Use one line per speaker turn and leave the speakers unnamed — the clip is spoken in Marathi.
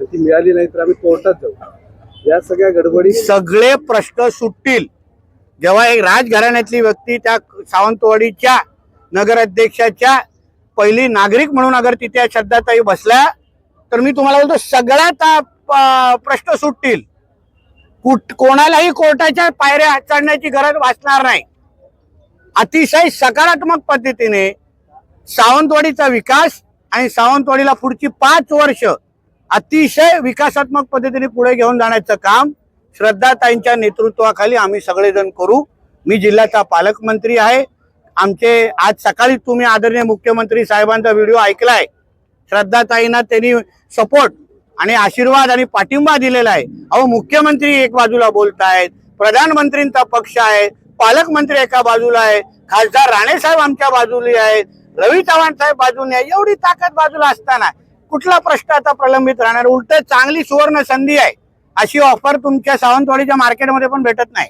आणि ती मिळाली नाही तर आम्ही कोर्टात जाऊ. या सगळ्या गडबडी
सगळे प्रश्न सुटतील. जेव्हा एक राजघराण्यातली व्यक्ती त्या सावंतवाडीच्या नगराध्यक्षाच्या पहिली नागरिक म्हणून अगर तिथे श्रद्धाताई बसल्या तर मी तुम्हाला बोलतो सगळ्यात प्रश्न सुटतील. कुठ कोणालाही कोर्टाच्या पायऱ्या चढण्याची गरज वाचणार नाही. अतिशय सकारात्मक पद्धतीने सावंतवाडीचा विकास आणि सावंतवाडीला पुढची पाच वर्ष अतिशय विकासात्मक पद्धतीने पुढे घेऊन जाण्याचं काम श्रद्धाताईंच्या नेतृत्वाखाली आम्ही सगळेजण करू. मी जिल्ह्याचा पालकमंत्री आहे. आमचे आज सकाळी तुम्ही आदरणीय मुख्यमंत्री साहेबांचा व्हिडिओ ऐकलाय. श्रद्धाताईंना त्यांनी सपोर्ट आणि आशीर्वाद आणि पाठिंबा दिलेला आहे. अहो मुख्यमंत्री एक बाजूला बोलतायत प्रधानमंत्रींचा पक्ष आहे पालकमंत्री एका बाजूला आहे खासदार राणे साहेब आमच्या बाजूला आहेत रवी चव्हाण साहेब बाजूने आहे. एवढी ताकद बाजूला असताना कुठला प्रश्न आता प्रलंबित राहणार? उलट चांगली सुवर्ण संधी आहे. अशी ऑफर तुमच्या सावंतवाडीच्या मार्केटमध्ये पण भेटत नाही.